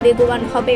বেগবান হবে।